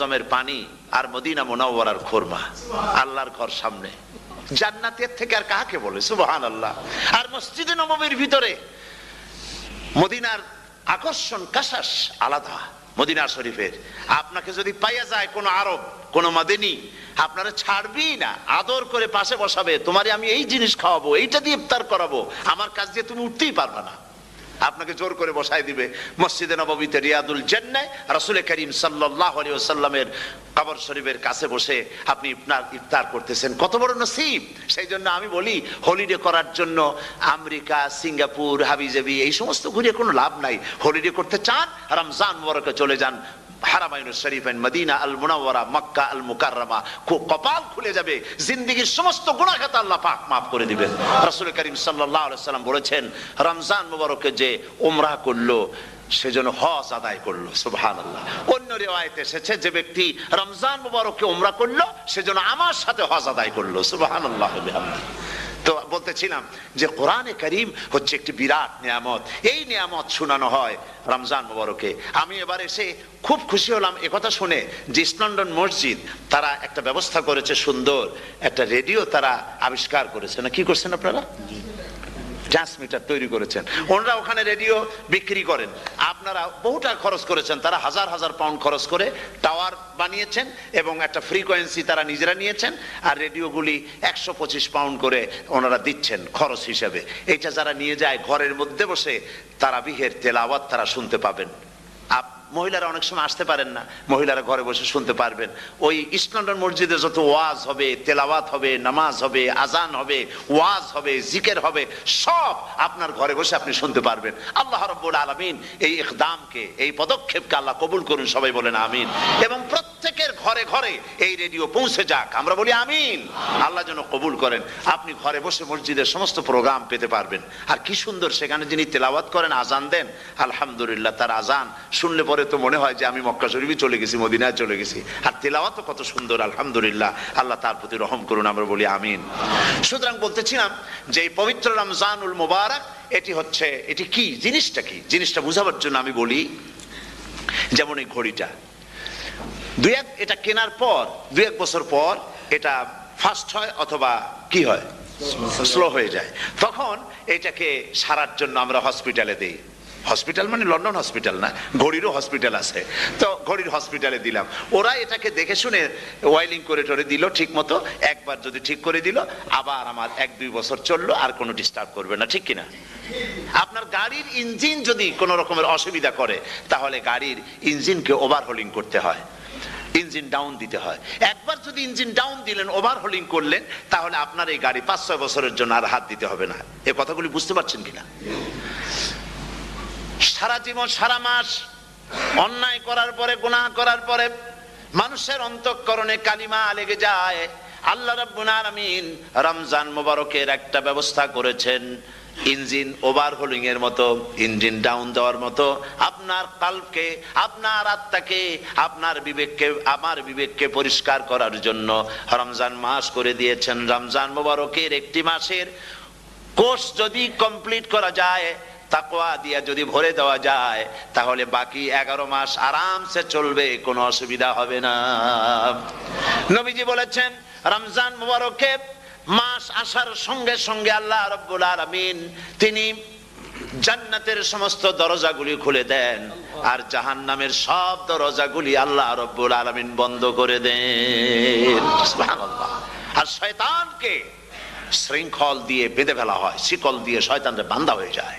জমের পানি আর মদিনা মোনাওয়ার খোরমা, আল্লাহর ঘর সামনে। জান্নাতের থেকে আর কাকে বলে? সুবহান আল্লাহ আর মসজিদে নবমীর ভিতরে মদিনার আকর্ষণ কাশাস আলাদা মদিনা শরীফের। আপনাকে যদি পাইয়া যায় কোনো আরব, কোনো মাদিনী, আপনারা ছাড়বি না। আদর করে পাশে বসাবে, তোমারে আমি এই জিনিস খাওয়াবো, এইটা দিয়ে ইফতার করাবো। আমার কাজ দিয়ে তুমি উঠতেই পারবে না। আপনাকে জোর করে বসাই দিবে। মসজিদে নবীতে রিয়াদুল জেন্নায় রাসুল করিম সাল্লাহ আলী সাল্লামের কবর শরীফের কাছে বসে আপনি আপনার ইফতার করতেছেন। কত বড় নসিব! সেই জন্য আমি বলি হলিডে করার জন্য আমেরিকা, সিঙ্গাপুর, হাবিজাবি, এই সমস্ত ঘুরে কোনো লাভ নাই। হলিডে করতে চান, রমজান মোবারকে চলে যান। হারামাইনুল শরীফেন Medina al Munawwara Mecca al Mukarramah কপাল খুলে যাবে। সমস্ত আল্লাহ পাক করে দিবেন। রাসূল করিম সাল্লাল্লাহু আলাইহি সাল্লাম বলেছেন, রমজান মুবারকে যে উমরা করল সেজন্য হজ আদায় করল। অন্য রিওয়ায়েতে এসেছে, যে ব্যক্তি রমজান উমরা করল সেজন্য আমার সাথে হজ আদায় করল। সুবহানাল্লাহ বিহামদিহি তো বলতেছিলাম যে কোরআনে করিম হচ্ছে একটি বিরাট নিয়ামত। এই নিয়ামত শোনানো হয় রমজান মুবারকে। আমি এবার এসে খুব খুশি হলাম একথা শুনে যে ইস্টলন্ডন মসজিদ তারা একটা ব্যবস্থা করেছে সুন্দর। একটা রেডিও তারা আবিষ্কার করেছে। না কি করছেন আপনারা? ট্রান্সমিটার তৈরি করেছেন। ওনারা ওখানে রেডিও বিক্রি করেন। আপনারা বহুটা খরচ করেছেন। তারা হাজার হাজার পাউন্ড খরচ করে টাওয়ার বানিয়েছেন এবং একটা ফ্রিকোয়েন্সি তারা নিজেরা নিয়েছেন আর রেডিওগুলি একশো পঁচিশ পাউন্ড করে ওনারা দিচ্ছেন খরচ হিসেবে। এটা যারা নিয়ে যায় ঘরের মধ্যে বসে, তারা বিহের তেলাওয়াত তারা শুনতে পাবেন। মহিলারা অনেক সময় আসতে পারেন না। মহিলারা ঘরে বসে শুনতে পারবেন। ওই ইস্ট মসজিদে যত ওয়াজ হবে, তেলাওয়াত হবে, নামাজ হবে, আজান হবে, ওয়াজ হবে, জিকের হবে, সব আপনার ঘরে বসে আপনি শুনতে পারবেন। আল্লাহ রব্বুল আলমিন এই ইকদামকে, এই পদক্ষেপকে আল্লাহ কবুল করুন, সবাই বলেন আমিন। এবং প্রত্যেকের ঘরে ঘরে এই রেডিও পৌঁছে যাক। আমরা বলি আমিন। আল্লাহ যেন কবুল করেন। আপনি ঘরে বসে মসজিদের সমস্ত প্রোগ্রাম পেতে পারবেন। আর কি সুন্দর সেখানে যিনি তেলাওয়াত করেন, আজান দেন, আলহামদুলিল্লাহ তার আজান শুনলে পরে তো মনে হয় যে আমি মক্কা শরীফই চলে গেছি মদিনায় চলে গেছি। আর তেলাওয়াত তো কত সুন্দর আলহামদুলিল্লাহ। আল্লাহ তার প্রতি রহম করুন আমরা বলি আমিন। সুতরাং বলতেছিলাম যে এই পবিত্র রমজানুল মোবারক এটি হচ্ছে এটি কি জিনিসটা কি? জিনিসটা বুঝাবার জন্য আমি বলি যেমন এই ঘড়িটা। দুই এক এটা কেনার পর দুই এক বছর পর এটা ফাস্ট হয় অথবা কি হয়? স্লো হয়ে। যায়। তখন এটাকে সারার জন্য আমরা হসপিটালে দিই। হসপিটাল মানে লন্ডন হসপিটাল না, ঘড়িরও হসপিটাল আছে। তো ঘড়ির হসপিটালে দিলাম। ওরা এটাকে দেখে শুনে ওয়াইলিং করে টরে দিল ঠিক মতো একবার যদি ঠিক করে দিল, আবার আমার এক দুই বছর চলল, আর কোনো ডিস্টার্ব করবে না, ঠিক কিনা? আপনার গাড়ির ইঞ্জিন যদি কোনো রকমের অসুবিধা করে, তাহলে গাড়ির ইঞ্জিনকে ওভারহোলিং করতে হয়। ইঞ্জিন ডাউন দিতে হয়। একবার যদি ইঞ্জিন ডাউন দিলেন ওভারহোলিং করলেন, তাহলে আপনার এই গাড়ি পাঁচ ছয় বছরের জন্য আর হাত দিতে হবে না। এ কথাগুলি বুঝতে পারছেন কিনা? সারা জীবন, সারা মাস অন্যায় করার পরে, গুনাহ করার পরে মানুষের অন্তঃকরণে কালিমা লেগে যায়। আল্লাহ রাব্বুল আলামিন রমজান মোবারকের একটা ব্যবস্থা করেছেন। ইঞ্জিন ওভারহোলিং এর মতো, ইঞ্জিন ডাউন দেওয়ার মতো। আপনার কালকে, আপনার আত্মাকে, আপনার বিবেককে, আমার বিবেককে পরিষ্কার করার জন্য রমজান মাস করে দিয়েছেন। রমজান মোবারকের একটি মাসের কোর্স যদি কমপ্লিট করা যায় তাকওয়া দিয়া যদি ভরে দেওয়া যায়, তাহলে বাকি এগারো মাস আরামসে চলবে, কোনো অসুবিধা হবে না। নবীজি বলেছেন, রমজান মুবারকে মাস আসার সঙ্গে সঙ্গে আল্লাহ রব্বুল আলামিন তিনি জান্নাতের সমস্ত দরজাগুলি খুলে দেন, আর জাহান্নামের সব দরজাগুলি আল্লাহ রব্বুল আলামিন বন্ধ করে দেন। আর শয়তানকে শৃঙ্খল দিয়ে বেঁধে ফেলা হয়, শিকল দিয়ে শয়তানরে বান্ধা হয়ে যায়।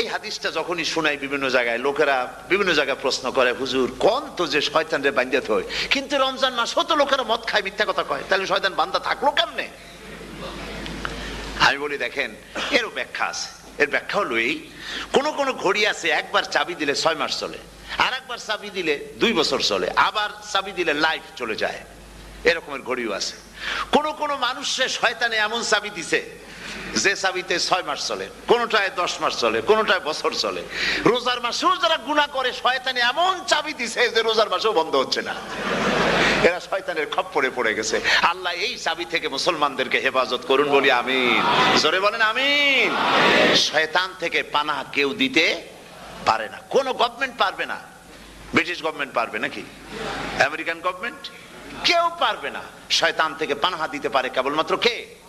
এই হাদিসটা যখনই শোনাই বিভিন্ন জায়গায়, লোকেরা বিভিন্ন জায়গায় প্রশ্ন করে, হুজুর, কোন তো যে শয়তান রে বান্ধাতে হয় কিন্তু রমজান মাস হতো লোকেরা মদ খায়, মিথ্যা কথা কয়। তাহলে শয়তান বান্ধা থাকল কেমনে? আমি বলি, দেখেন, এরও ব্যাখ্যা আছে। এর ব্যাখ্যা হলো এই, কোন কোন ঘড়ি আছে, একবার চাবি দিলে ছয় মাস চলে আর একবার চাবি দিলে দুই বছর চলে, আবার চাবি দিলে লাইফ চলে যায়। এরকমের ঘড়িও আছে। কোন কোন মানুষের শয়তানে এমন চাবি দিছে যে চাবিতে ছয় মাস চলে, কোনটায় দশ মাস চলে, কোনটায় বছর চলে। রোজার মাসেও যারা গুণা করে, শয়তানে এমন চাবি দিছে যে রোজার মাসেও বন্ধ হচ্ছে না। এরা শয়তানের খপ্পরে পড়ে গেছে। আল্লাহ এই চাবি থেকে মুসলমানদেরকে হেফাজত করুন বলি আমিন। জোরে বলেন আমিন। শয়তান থেকে পানা কেউ দিতে পারে না। কোনো গভর্নমেন্ট পারবে না। ব্রিটিশ গভর্নমেন্ট পারবে নাকি? আমেরিকান গভর্নমেন্ট কেউ পারবে না। শয়তান থেকে পানাহা দিতে পারে কেবলমাত্র কে?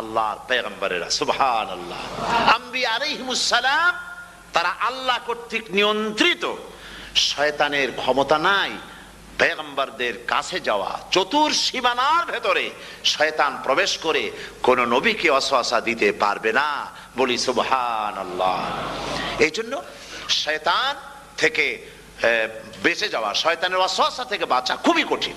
আল্লাহর পেগম্বরেরা সুবহান আল্লাহ আম্বি আলাইহিমুসসালাম তারা আল্লাহ কর্তৃক নিয়ন্ত্রিত। শয়তানের ক্ষমতা নাই, পেগম্বরদের কাছে যাওয়া। চতুর সীমানার ভেতরে শয়তান প্রবেশ করে কোন নবীকে অসহসা দিতে পারবে না, বলি সুবহান আল্লাহ এই জন্য শয়তান থেকে বেঁচে যাওয়া, শয়তানের অসহসা থেকে বাঁচা খুবই কঠিন।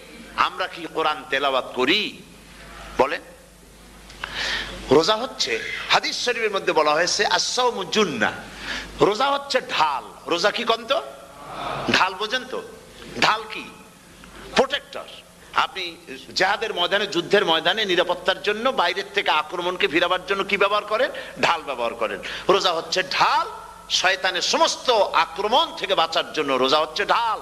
আমরা কি কোরআন তেলাওয়াত করি? বলেন। রোজা হচ্ছে, হাদিস শরীফের মধ্যে বলা হয়েছে আসাউমু জুন্না। রোজা হচ্ছে ঢাল। রোজা কি কন্ত ঢাল বোঝেন তো? ঢাল কি? প্রোটেক্টর। আপনি জাহাদের ময়দানে, যুদ্ধের ময়দানে নিরাপত্তার জন্য বাইরের থেকে আক্রমণকে ফিরাবার জন্য কি ব্যবহার করেন? ঢাল ব্যবহার করেন। রোজা হচ্ছে ঢাল, শয়তানের সমস্ত আক্রমণ থেকে বাঁচার জন্য রোজা হচ্ছে ঢাল।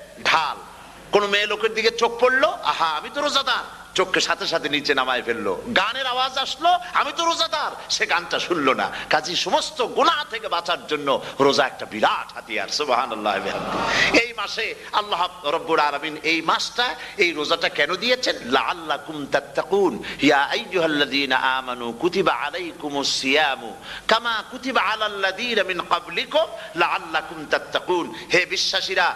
ঢাল। কোন মেয়ে লোকের দিকে চোখ পড়ল, আহা, আমি তো রোজাদার। চোখকে সাথে সাথে নিচে নামায় ফেলল। গানের আওয়াজ আসলো, আমি তো রোজাদার। সে গানটা শুনলো না। কাজী, সমস্ত গুনাহ থেকে বাঁচার জন্য রোজা একটা বিরাট হাতিয়ার, সুবহানাল্লাহ এই মাসে আল্লাহ রব্বুল আলামিন এই মাসটা, এই রোজাটা কেন দিয়েছেন? লাআল্লাকুম তাত্তাকুন। ইয়া আইয়ুহাল্লাযীনা আমানু কুতিবা আলাইকুমুস সিয়ামু। কামা কুতিবা আলাল্লাযীনা মিন ক্বাবলিকুম। তাত্তাকুন। হে বিশ্বাসীরা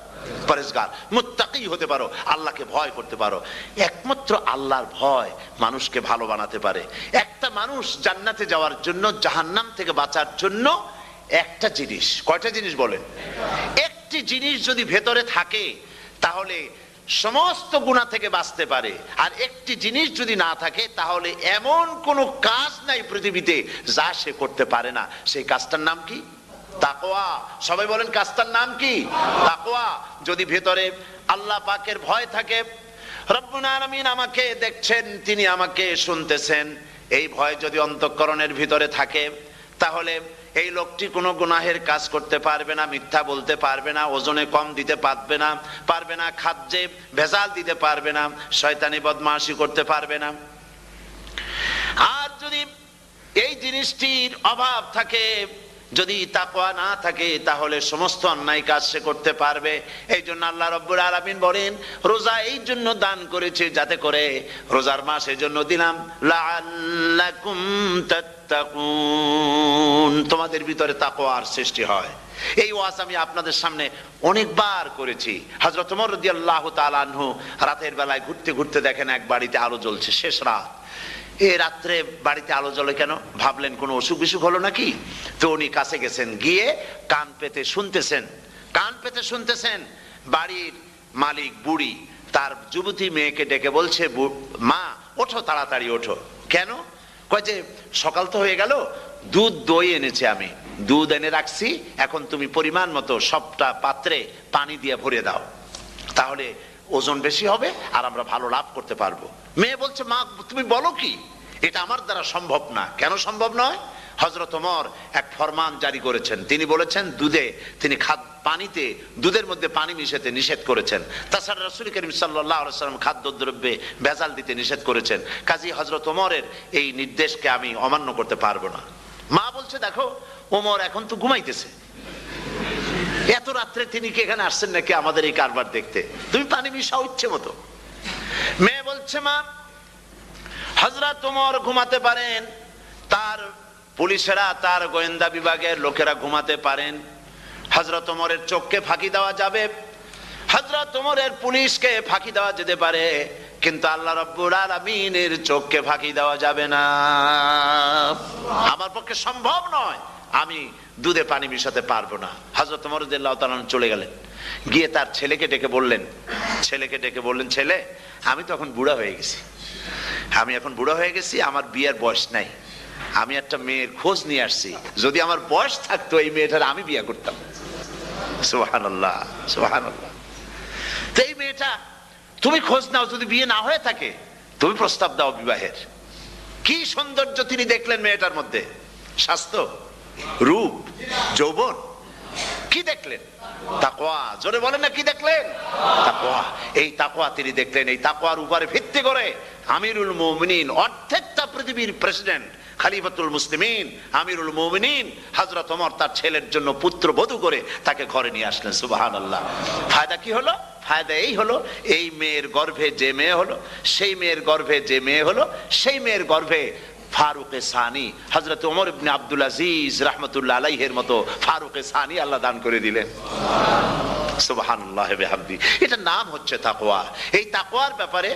পরেশগার মুত্তাকি হতে পারো, আল্লাহকে ভয় করতে পারো। একমাত্র আল্লাহর ভয় মানুষকে ভালো বানাতে পারে। একটা মানুষ জান্নাতে যাওয়ার জন্য, জাহান্নাম থেকে বাঁচার জন্য একটা জিনিস। কয়টা জিনিস বলেন? একটি জিনিস যদি ভেতরে থাকে, তাহলে সমস্ত গুণা থেকে বাঁচতে পারে। আর একটি জিনিস যদি না থাকে, তাহলে এমন কোনো কাজ নাই পৃথিবীতে যা সে করতে পারে না। সেই কাজটার নাম কি? তাকোয়া সবাই বলেন কাজটার নাম কি? তাকোয়া যদি ভেতরে আল্লাহ পাকের ভয় থাকে আমাকে দেখছেন, তিনি আমাকে শুনতেছেন। এই ভয় যদি অন্তঃকরণের ভিতরে থাকে, তাহলে এই লোকটি কোনো গুনাহের কাজ করতে পারবে না, মিথ্যা বলতে পারবে না, ওজনে কম দিতে পারবে না পারবে না খাদ্যে ভেজাল দিতে পারবে না, শয়তানি বদমাশি করতে পারবে না। আর যদি এই জিনিসটির অভাব থাকে যদি তাকওয়া না থাকে, তাহলে সমস্ত অন্যায় কাজ সে করতে পারবে। এই জন্য আল্লাহ রব্বুল আলামিন বলেন, রোজা এই জন্য দান করেছে যাতে করে রোজার মাস এই জন্য দিলাম। তোমাদের ভিতরে তাকওয়ার সৃষ্টি হয়। এই ওয়াজ আমি আপনাদের সামনে অনেকবার করেছি। রাদিয়াল্লাহু তাআলা আনহু রাতের বেলায় ঘুরতে ঘুরতে দেখেন এক বাড়িতে আলো জ্বলছে। শেষ রাত। এ রাত্রে বাড়িতে আলো জ্বলে কেন? ভাবলেন, কোনো অসুখ বিসুখ হলো নাকি? তো উনি কাছে গেছেন, গিয়ে কান পেতে শুনতেছেন। কান পেতে শুনতেছেন, বাড়ির মালিক, বুড়ি, তার যুবতী মেয়েকে ডেকে বলছে মা, ওঠো, তাড়াতাড়ি ওঠো। কেন? কয় যে, সকাল তো হয়ে গেল, দুধ দই এনেছে আমি। দুধ এনে রাখছি, এখন তুমি পরিমাণ মতো সবটা পাত্রে পানি দিয়ে ভরে দাও। তাহলে ওজন বেশি হবে আর আমরা ভালো লাভ করতে পারব। মেয়ে বলছে, মা, তুমি বলো কি? এটা আমার দ্বারা সম্ভব না। কেন সম্ভব নয়? হজরত ওমর এক ফরমান জারি করেছেন। তিনি বলেছেন, দুধে, তিনি খাদ, পানিতে, দুধের মধ্যে পানি মিশাতে নিষেধ করেছেন। তাছাড়া রসুল করিম সাল্লাম খাদ্যদ্রব্যে ভেজাল দিতে নিষেধ করেছেন। কাজী হজরত ওমরের এই নির্দেশকে আমি অমান্য করতে পারব না। মা বলছে, দেখো, ওমর এখন তো ঘুমাইতেছে। এত রাত্রে তিনি কি এখানে আসছেন নাকি আমাদের এই কারবার দেখতে? তুমি পানি মিশাও ইচ্ছে মতো। মেয়ে বলছে, মা হাজরা তোমার ঘুমাতে পারেন, তার পুলিশেরা, তার গোয়েন্দা বিভাগের লোকেরা ঘুমাতে পারেন। হজরত ওমরের চোখকে ফাঁকি দেওয়া যাবে। হজরত ওমরের পুলিশকে ফাঁকি দেওয়া যেতে পারে, কিন্তু আল্লাহ রব্বুল আলামিনের চোখকে ফাঁকি দেওয়া যাবে না। আমার পক্ষে সম্ভব নয়। আমি দুধে পানি মিশাতে পারব না। হজরত মরুদুল্লাহ চলে গেলেন। গিয়ে তার ছেলেকে ডেকে বললেন, ছেলেকে ডেকে বললেন, ছেলে, আমি তো এখন বুড়া হয়ে গেছি। আমি এখন বুড়া হয়ে গেছি, আমার বিয়ের বয়স নাই। আমি একটা মেয়ের খোঁজ নিয়ে আসছি। যদি আমার বয়স থাকতো, এই মেয়েটার আমি বিয়ে করতাম। তো এই মেয়েটা, তুমি খোঁজ নাও, যদি বিয়ে না হয়ে থাকে, তুমি প্রস্তাব দাও বিবাহের। কি সৌন্দর্য তিনি দেখলেন মেয়েটার মধ্যে? স্বাস্থ্য? রূপ, যৌবন। কি দেখলেন? তাকোয়া জোরে বলেন না, কি দেখলেন? তাকোয়া এই তাকোয়া তিনি দেখলেন, এই তাকোয়ার উপরে ভিত্তি করে আমিরুল মুমিনিন, অর্ধেকটা পৃথিবীর প্রেসিডেন্ট, খালিফাতুল মুসলিমিন, আমিরুল মুমিনিন, হযরত ওমর তার ছেলের জন্য পুত্র বধূ করে তাকে ঘরে নিয়ে আসলেন, সুবহানাল্লাহ। ফায়দা কি হলো? ফায়দা এই হলো, এই মেয়ের গর্ভে যে মেয়ে হলো, সেই মেয়ের গর্ভে যে মেয়ে হলো, সেই মেয়ের গর্ভে ফারুকে সানি হজরত ওমর ইবনে আব্দুল আজিজ রহমতুল্লাহ আলাইহের মতো ফারুকে সানি আল্লাহ দান করে দিলেন। সুবহানাল্লাহ এটা নাম হচ্ছে তাকোয়া এই তাকোয়ার ব্যাপারে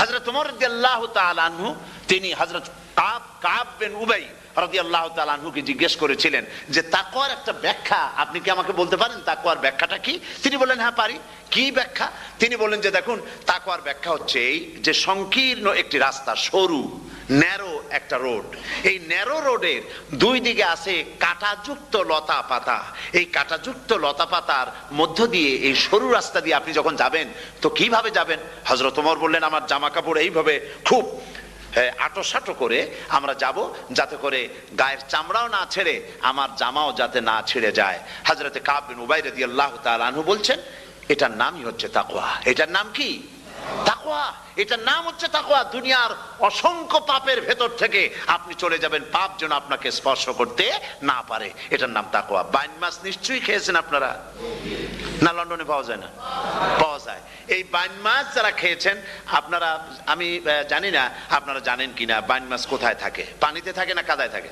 হজরত ওমর আল্লাহ তালু তিনি হযরত কাব কাব বিন উবাই রাদিয়াল্লাহু তাআলা আনহুকে জিজ্ঞেস করেছিলেন যে, তাকওয়ার একটা ব্যাখ্যা আপনি কি আমাকে বলতে পারেন? তাকওয়ার ব্যাখ্যাটা কি? তিনি বললেন হ্যাঁ পারি। কি ব্যাখ্যা? তিনি বললেন যে, দেখুন, তাকওয়ার ব্যাখ্যা হচ্ছে এই যে, সংকীর্ণ একটি রাস্তা, সরু, ন্যারো একটা রোড। এই ন্যারো রোডের দুই দিকে আছে কাঁটাযুক্ত লতা পাতা। এই কাঁটাযুক্ত লতা পাতার মধ্য দিয়ে এই সরু রাস্তা দিয়ে আপনি যখন যাবেন, তো কীভাবে যাবেন? হজরত ওমর বললেন, আমার জামা কাপড় এইভাবে খুব আটো সাটো করে আমরা যাব যাতে করে গায়ের চামড়াও না ছেড়ে, আমার জামাও যাতে না ছেড়ে যায়। হাজরতে কাবিন উবাইরে দিয়ে আল্লাহ তালু বলছেন, এটার নামই হচ্ছে তাকোয়া এটার নাম কি? তাকোয়া এটার নাম হচ্ছে তাকোয়া দুনিয়ার অসংখ্য পাপের ভেতর থেকে আপনি চলে যাবেন, পাপ যেন আপনাকে স্পর্শ করতে না পারে। এটার নাম তাকোয়া বাইন মাছ নিশ্চয়ই খেয়েছেন আপনারা? না, লন্ডনে পাওয়া যায় না। পাওয়া যায়। এই বাইন মাছ যারা খেয়েছেন, আপনারা, আমি জানি না, আপনারা জানেন কিনা বাইন মাছ কোথায় থাকে? পানিতে থাকে না কাদায় থাকে?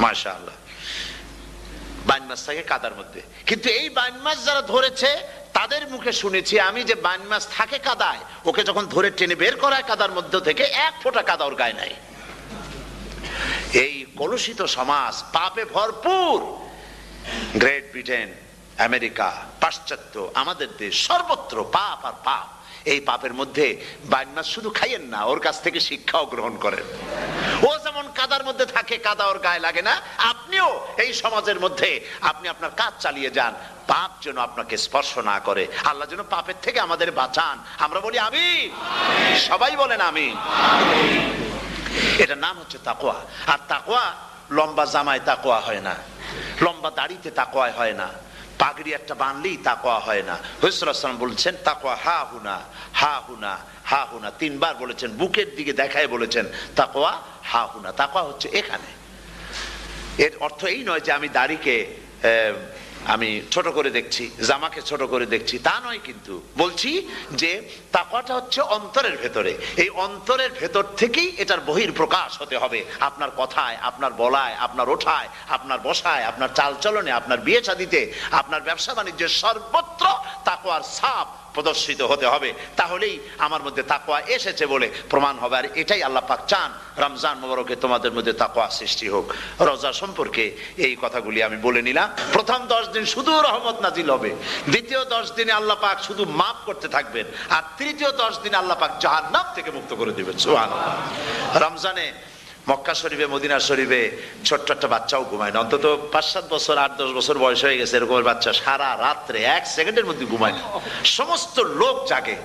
মাশা বাইন মাছ থাকে কাদার মধ্যে। কিন্তু এই বাইন মাছ যারা ধরেছে, তাদের মুখে শুনেছি আমি যে বাইন মাছ থাকে কাদায়, ওকে যখন ধরে টেনে বের করায় কাদার মধ্য থেকে, এক ফোঁটা কাদা ওর গায়ে নাই। এই কলুষিত সমাজ, পাপে ভরপুর। গ্রেট ব্রিটেন আমেরিকা, পাশ্চাত্য, আমাদের দেশ, সর্বত্র পাপ আর পাপ। এই পাপের মধ্যে বাইনমাস শুধু খাইয়েন না, ওর কাছ থেকে শিক্ষাও গ্রহণ করেন। ও যেমন কাদার মধ্যে থাকে, কাদা ওর গায়ে লাগে না, আপনিও এই সমাজের মধ্যে আপনি আপনার কাজ চালিয়ে যান। পাপ যেন আপনাকে স্পর্শ না করে, আল্লাহ যেন পাপের থেকে আমাদের বাঁচান। আমরা বলি আমি সবাই বলেন আমি এটার নাম হচ্ছে তাকোয়া আর তাকোয়া লম্বা জামায় তাকোয়া হয় না, লম্বা দাড়িতে তাকোয়া হয় না। পাগড়ি একটা বানলেই তাকোয়া হয় না। হইসলাম বলছেন তাকোয়া হা হুনা হা হুনা হা হুনা। তিনবার বলেছেন, বুকের দিকে দেখায় বলেছেন তাকোয়া হা হুনা। তাকোয়া হচ্ছে এখানে। এর অর্থ এই নয় যে আমি দাড়িকে আমি ছোট করে দেখছি, জামাকে ছোট করে দেখছি, তা নয় কিন্তু। বলছি যে, তাকওয়াটা হচ্ছে অন্তরের ভেতরে। এই অন্তরের ভেতর থেকেই এটার বহির প্রকাশ হতে হবে। আপনার কথায়, আপনার বলায়, আপনার ওঠায়, আপনার বসায়, আপনার চালচলনে, আপনার বিয়ে শাদিতে, আপনার ব্যবসা বাণিজ্যের সর্বত্র তাকওয়ার ছাপ প্রদর্শিত হতে হবে। তাহলেই আমার মধ্যে তাকওয়া এসেছে বলে প্রমাণ হবে। আর এটাই আল্লাহ পাক চান, রমজান মোবারকে তোমাদের মধ্যে তাকওয়া সৃষ্টি হোক। রোজা সম্পর্কে এই কথাগুলি আমি বলে নিলাম। প্রথম দশ দিন শুধু রহমত নাজিল হবে। দ্বিতীয় দশ দিনে আল্লাহ পাক শুধু মাফ করতে থাকবেন। আর তৃতীয় দশ দিনে আল্লাহ পাক জাহান্নাম থেকে মুক্ত করে দিবেন। সুবহানাল্লাহ। রমজানে মক্কা শরীফে, মদিনা শরীফে ছোট্ট একটা বাচ্চাও ঘুমায় না অন্তত পাঁচ সাত বছর, আট দশ বছর বয়স হয়ে গেছে এরকম বাচ্চা সারা রাত্রে এক সেকেন্ডের মধ্যে ঘুমায় না সমস্ত লোক জাগে,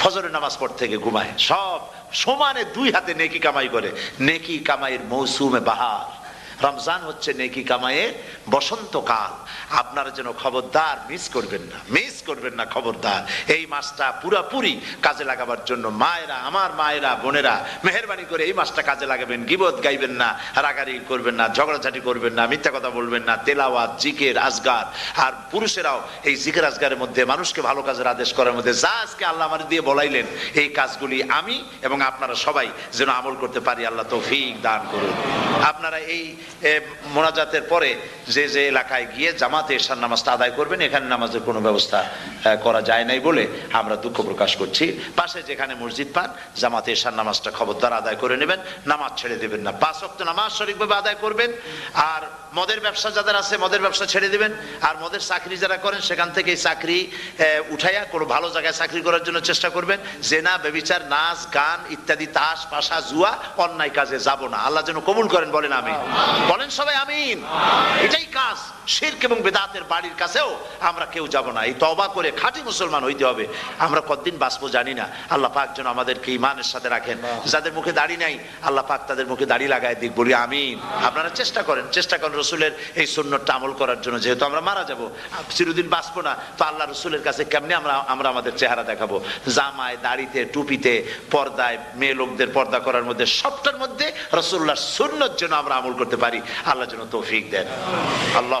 ফজরের নামাজ পর থেকে ঘুমায়। সব সমানে দুই হাতে নেকি কামাই করে। নেকি কামাইয়ের মৌসুমে বাহার। রমজান হচ্ছে নেকি কামাইয়ের বসন্তকাল আপনারা যেন খবরদার মিস করবেন না। মিস করবেন না খবরদার। এই মাসটা পুরাপুরি কাজে লাগাবার জন্য মায়েরা, আমার মায়েরা, বোনেরা মেহরবানি করে এই মাসটা কাজে লাগাবেন। গিবত গাইবেন না, রাগারি করবেন না, ঝগড়াঝাটি করবেন না, মিথ্যা কথা বলবেন না, তেলাওয়াত, জিকের, আজগার। আর পুরুষেরাও এই জিকের আজগারের মধ্যে মানুষকে ভালো কাজের আদেশ করার মধ্যে যা আজকে আল্লাহ আমার দিয়ে বলাইলেন, এই কাজগুলি আমি এবং আপনারা সবাই যেন আমল করতে পারি, আল্লাহ তৌফিক দান করুন। আপনারা এই মোনাজাতের পরে যে যে এলাকায় গিয়ে জামাতে এশার নামাজটা আদায় করবেন, এখানে নামাজের কোনো ব্যবস্থা করা যায় নাই বলে আমরা দুঃখ প্রকাশ করছি। পাশে যেখানে মসজিদ পান, জামাতে এশার নামাজটা খবরদার আদায় করে নেবেন, নামাজ ছেড়ে দেবেন না। পাঁচ অক্ট নামাজ সঠিকভাবে আদায় করবেন, আর মদের ব্যবসা যাদের আছে মদের ব্যবসা ছেড়ে দিবেন, আর মদের চাকরি যারা করেন, সেখান থেকে এই চাকরি উঠাইয়া কোনো ভালো জায়গায় চাকরি করার জন্য চেষ্টা করবেন। জেনা বেবিচার নাচ, গান ইত্যাদি, তাস, পাশা, জুয়া, অন্যায় কাজে যাব না। আল্লাহ যেন কবুল করেন, বলেন আমি বলেন সবাই আমিন। এটাই কাজ। শিরক এবং বেদাতের বাড়ির কাছেও আমরা কেউ যাব না। এই তবা করে খাঁটি মুসলমান হইতে হবে। আমরা কতদিন বাঁচবো জানি না। আল্লাহ পাক যেন আমাদেরকে ইমানের সাথে রাখেন। যাদের মুখে দাড়ি নাই আল্লাহ পাক তাদের মুখে দাড়ি লাগায় দিক। বলি আমিন। আপনারা চেষ্টা করেন চেষ্টা করেন রসুলের এই সুন্নতটা আমল করার জন্য। যেহেতু আমরা মারা যাব চিরদিন বাঁচবো না। তো আল্লাহ রসুলের কাছে কেমনে আমরা আমরা আমাদের চেহারা দেখাবো? জামায় দাড়িতে টুপিতে পর্দায় মেয়ে লোকদের পর্দা করার মধ্যে সবটার মধ্যে রসুল্লাহ সুন্নত জন্য আমরা আমল করতে পারি। আল্লাহ যেন তৌফিক দেন। আল্লাহ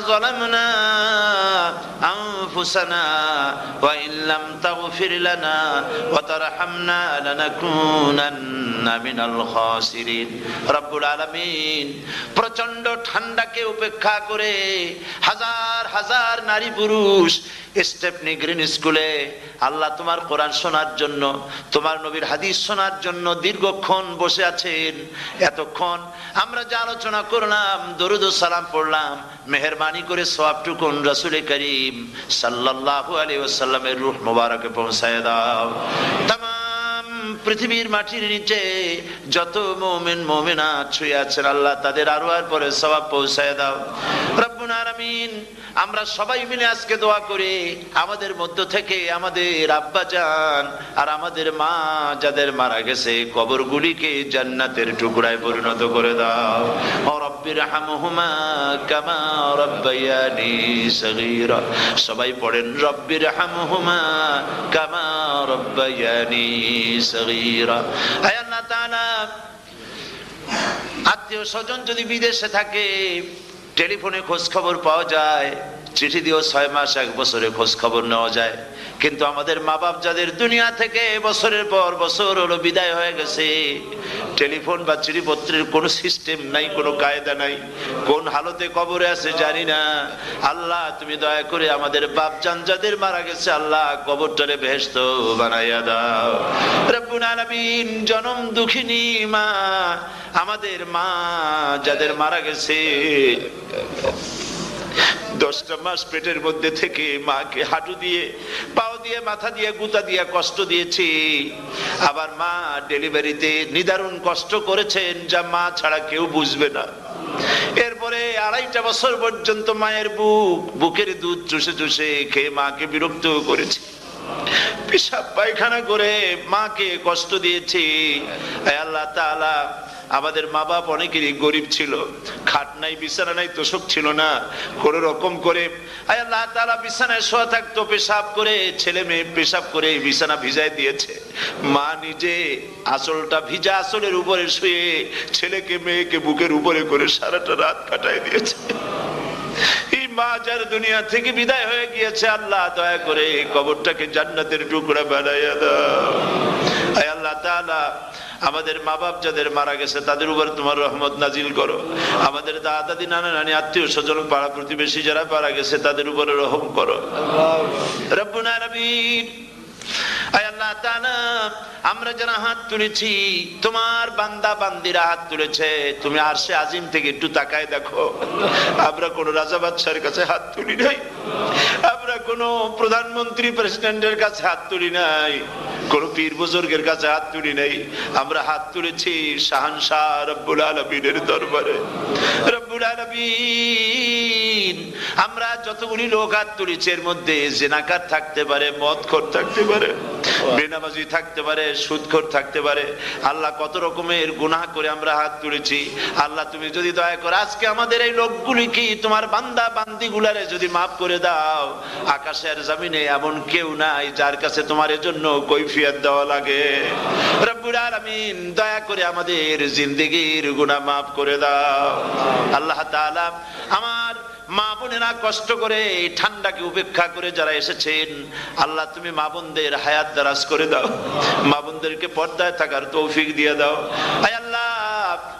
ظلمنا أنفسنا وإن لم تغفر لنا وترحمنا لنكونن من الخاسرين رب العالمين প্রচন্ড ঠান্ডাকে উপেক্ষা করে হাজার হাজার নারী পুরুষ স্টেপনি গ্রিন স্কুলে আল্লাহ তোমার কোরআন শোনার জন্য, তোমার নবীর হাদিস শোনার জন্য দীর্ঘক্ষণ বসে আছেন। এতক্ষণ আমরা যে আলোচনা করলাম, দরুদ সালাম পড়লাম, মেহরবানি করে সবটুকুন রসুল করিম সাল্লাল্লাহু আলাইহি ওয়াসাল্লামের রূহ মোবারকে পৌঁছায় দাও। পৃথিবীর মাটির নিচে যত মোমেন মোমেনা ছুঁয়ে আছেন, আল্লাহ তাদের আরও আর পরে সবাব পৌঁছায় দাও। রব্বুল আলামিন আমরা সবাই মিলে আজকে দোয়া করি, আমাদের মধ্য থেকে আমাদের আব্বা যান আর আমাদের মা যাদের মারা গেছে, কবরগুলিকে জান্নাতের টুকরায় পরিণত করে দাও। সবাই পড়েন রব্বির আত্মীয় স্বজন যদি বিদেশে থাকে টেলিফোনে খোঁজ খবর পাওয়া যায়। চিঠি দিয়েও ছয় মাস, এক বছরে খোঁজ খবর নেওয়া যায়। কিন্তু আমাদের মা বাপ যাদের দুনিয়া থেকে বছরের পর বছর হলো বিদায় হয়ে গেছে, টেলিফোন বা চিঠিপত্রের কোনো সিস্টেম নাই, কোনো কায়দা নাই। কোন হালতে কবরে আছে জানি না। আল্লাহ, তুমি দয়া করে আমাদের বাপ জান যাদের মারা গেছে, আল্লাহ কবরটারে বেহেস্ত বানাইয়া দাও। রব্বুল জনম দুঃখিনী মা, আমাদের মা যাদের মারা গেছে দশটা মাস পেটের মধ্যে থেকে মাকে হাঁটু দিয়ে, পাও দিয়ে, মাথা দিয়ে, গুতা দিয়ে কষ্ট দিয়েছি। আবার মা ডেলিভারিতে নিদারুণ কষ্ট করেছেন যা মা ছাড়া কেউ বুঝবে না। এরপরে আড়াইটা বছর পর্যন্ত মায়ের বুক, বুকের দুধ চুষে চুষে খেয়ে মাকে বিরক্ত করেছে। পেশাব পায়খানা করে মাকে কষ্ট দিয়েছি। আল্লাহ তাআলা আমাদের মা বাপ অনেকেরই গরিব ছিল। খাট নাই, বিছানা নাই, তোষক ছিল না। কোন রকম করে তাআলা বিছানায় শোয়া থাকতো, পেশাব করে, ছেলে মেয়ে পেশাব করে বিছানা ভিজায় দিয়েছে। মা নিজে আসলটা ভিজা আসলের উপরে শুয়ে ছেলেকে, মেয়েকে বুকের উপরে করে সারাটা রাত কাটায় দিয়েছে। এই মা যার দুনিয়া থেকে বিদায় হয়ে গিয়েছে, আল্লাহ দয়া করে কবরটাকে জান্নাতের টুকরা বানাইয়া দাও। আল্লাহ তাআলা, আমাদের মা বাপ যাদের মারা গেছে, তাদের উপর তোমার রহমত নাজিল করো। আমাদের দাদা দাদি নানা নানি আত্মীয় স্বজন পাড়া প্রতিবেশী যারা মারা গেছে, তাদের উপরে রহম করো। আমরা যারা হাত তুলেছি, তোমার বান্দা বান্দিরা হাত তুলেছে, তুমি আর সে আজিম থেকে একটু তাকায় দেখো। আমরা কোন রাজা বাদশার কাছে হাত তুলি নাই। কোন প্রধানমন্ত্রী প্রেসিডেন্টের কাছে হাত তুলি নাই, কোন পীর বুজুর্গের কাছে হাত তুলি নাই। আমরা হাত তুলেছি শাহানশাহ রব্বুল আলমিনের দরবারে। রব্বুল আলমিন। আমরা যতগুলি লোক হাত তুলেছি এর মধ্যে জেনাকার থাকতে পারে মদখোর থাকতে পারে বেনামাজি থাকতে পারে সুদখোর থাকতে পারে। আল্লাহ কত রকমের গুনাহ করে আমরা হাত তুলেছি। আল্লাহ তুমি যদি দয়া করো আজকে আমাদের এই লোকগুলি কি তোমার বান্দা বান্দি গুলারে যদি মাফ করে দাও? আকাশের জমিনে এমন কেউ নাই যার কাছে তোমার জন্য কৈফিয়ত দেওয়া লাগে। রব্বুল আলামিন, দয়া করে আমাদের জিন্দেগির গুনাহ maaf করে দাও। আল্লাহ তাআলা আমার মা বোনেরা কষ্ট করে ঠান্ডাকে উপেক্ষা করে যারা এসেছেন, আল্লাহ তুমি মা বোনদের হায়াত দারাজ করে দাও। মা বোনদেরকে পর্দায় থাকার তৌফিক দিয়ে দাও।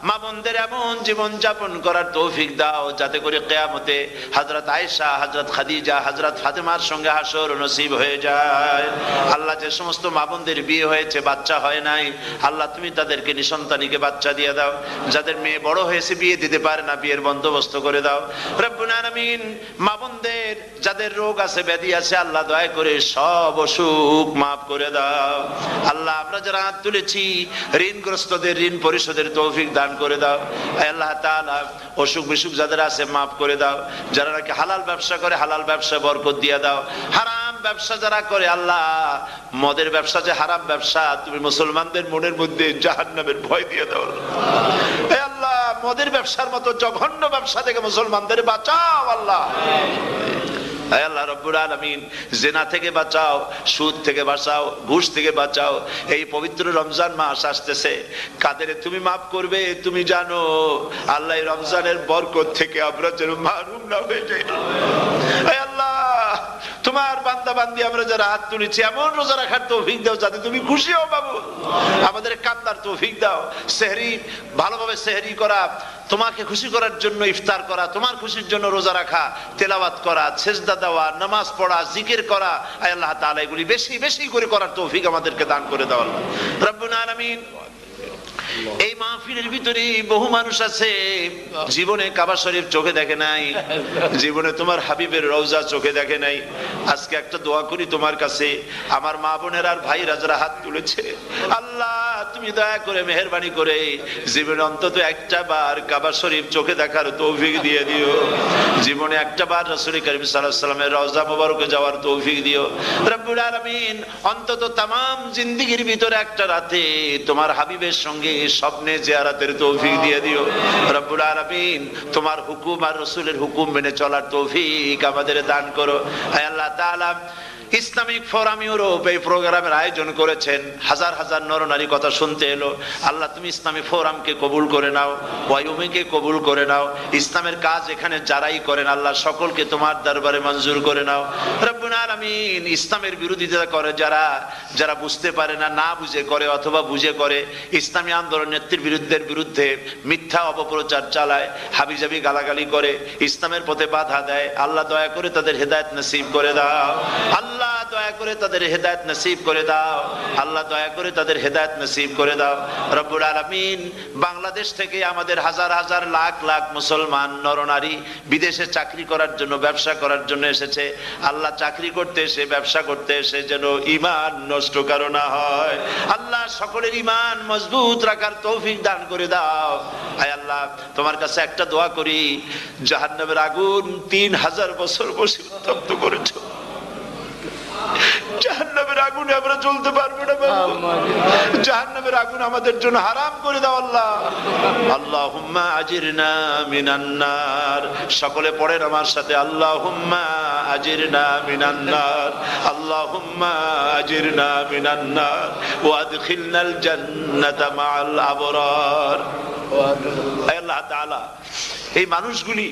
মা বোনদের এমন জীবন যাপন করার তৌফিক দাও, যাতে করে কেয়ামতে হজরত আয়েশা হজরত খাদিজা হজরত ফাতেমার সঙ্গে হাসর নসিব হয়ে যায়। আল্লাহ যে সমস্ত মা বোনদের বিয়ে হয়েছে, বাচ্চা হয় নাই, আল্লাহ তুমি তাদেরকে নিসন্তানীকে বাচ্চা দিয়ে দাও। যাদের মেয়ে বড় হয়েছে, বিয়ে দিতে পারে না, বিয়ের বন্দোবস্ত করে দাও। রব্বুল আলামিন, মা বোনদের যাদের রোগ আছে, ব্যাধি আছে, আল্লাহ দয়া করে সব অসুখ মাফ করে দাও। আল্লাহ আমরা যারা হাত তুলেছি, ঋণগ্রস্তদের, ঋণ পরিশোধের তৌফিক দান করে দাও। আল্লাহ অসুখ বিসুখ যাদের আছে মাফ করে দাও। যারা নাকি হালাল ব্যবসা করে, হালাল ব্যবসা বরকত দিয়ে দাও। হারাম ব্যবসা যারা করে, আল্লাহ, মদের ব্যবসা যে হারাম ব্যবসা, তুমি মুসলমানদের মনের মধ্যে জাহান্নামের ভয় দিয়ে দাও। আল্লাহ, মদের ব্যবসার মতো জঘন্য ব্যবসা থেকে মুসলমানদের বাঁচাও আল্লাহ। আল্লাহ আলামিন, জেনা থেকে বাঁচাও, সুদ থেকে বাঁচাও, ঘুষ থেকে বাঁচাও। এই পবিত্র রমজান মাস আসতেছে। কাদের তুমি মাফ করবে, তুমি জানো, আল্লাহ রমজানের বরকত থেকে মারুম না হয়ে আল্লাহ, তোমার বান্দা বান্দি আমরা যারা হাত তুলেছি, এমন রোজা রাখার তৌফিক দাও যাতে তুমি খুশি হও বাবু। আমাদের কান্দার তৌফিক দাও। সেহরি, ভালোভাবে সেহরি করা তোমাকে খুশি করার জন্য ইফতার করা, তোমার খুশির জন্য রোজা রাখা, তেলাওয়াত করা, সেজদা দেওয়া, নামাজ পড়া, জিকির করা আল্লাহ তালা এগুলি বেশি বেশি করে করার তৌফিক আমাদেরকে দান করে দেওয়া রব্বুল আলামিন। এই মাহফিলের ভিতরে বহু মানুষ আছে। জীবনে কাবা শরীফ চোখে দেখে নাই। জীবনে তোমার হাবিবের রওজা চোখে দেখে নাই। আজকে একটা দোয়া করি তোমার কাছে। আমার মা বোনের আর ভাই রাজারা হাত তুলেছে। আল্লাহ, তুমি দয়া করে মেহরবানি করে জীবনে অন্তত একটা বার কাবা শরীফ চোখে দেখার তৌফিক দিয়ে দিও। জীবনে একটা বার রসুল করিম সাল্লাল্লাহু সাল্লামের রওজা মোবারকে যাওয়ার তৌফিক দিও। রব্বুল আলামিন, অন্তত তামাম জিন্দেগির ভিতরে একটা রাতে তোমার হাবিবের সঙ্গে স্বপ্নে জিয়ারাতের তৌফিক দিয়ে দিও। রব্বুল আলামিন, তোমার হুকুম আর রসুলের হুকুম মেনে চলার তৌফিক আমাদের দান করো। আল্লাহ তাআলা ইসলামিক ফোরাম ইউরোপ এই প্রোগ্রামের আয়োজন করেছেন। হাজার হাজার নরনারী কথা শুনতে এলো। আল্লাহ, তুমি ইসলামী ফোরামকে কবুল করে নাও, ওয়াইউমিকে কবুল করে নাও। ইসলামের কাজ এখানে যারাই করেন, আল্লাহ সকলকে তোমার দরবারে মঞ্জুর করে নাও। রব্বুল আলামিন, ইসলামের বিরোধিতা করে যারা যারা বুঝতে পারে না না বুঝে করে অথবা বুঝে করে, ইসলামী আন্দোলন নেত্রীর বিরুদ্ধের বিরুদ্ধে মিথ্যা অপপ্রচার চালায়, হাবিজাবি গালাগালি করে, ইসলামের পথে বাধা দেয়। আল্লাহ দয়া করে তাদের হেদায়েত নসিব করে দাও। আল্লাহ আল্লাহ দয়া করে তাদের হেদায়ত নসিব করে দাও। আল্লাহ দয়া করে তাদের হেদায়ত নসিব করে দাও। রব্বুল আলমিন, বাংলাদেশ থেকে আমাদের হাজার হাজার লাখ লাখ মুসলমান নরনারী বিদেশে চাকরি করার জন্য, ব্যবসা করার জন্য এসেছে। আল্লাহ চাকরি করতে এসে, ব্যবসা করতে এসে যেন ইমান নষ্ট কারও না হয়। আল্লাহ সকলের ইমান মজবুত রাখার তৌফিক দান করে দাও। আয় আল্লাহ, তোমার কাছে একটা দোয়া করি। জাহান্নামের আগুন তিন হাজার বছর বসে উত্তপ্ত করেছ। জাহান্নামের আগুনে আমরা চলতে পারব না জাহান্নামের আগুন আমাদের জন্য হারাম করে দাও আল্লাহ। আল্লাহুম্মা আজিরনা মিনান্নার সকলে পড়েন আমার সাথে আল্লাহুম্মা আজিরনা মিনান্নার আল্লাহুম্মা আজিরনা মিনান্নার ওয়াদখিলনাল জান্নাতা মাআল আবরার। আল্লাহ তাআলা এই মানুষগুলি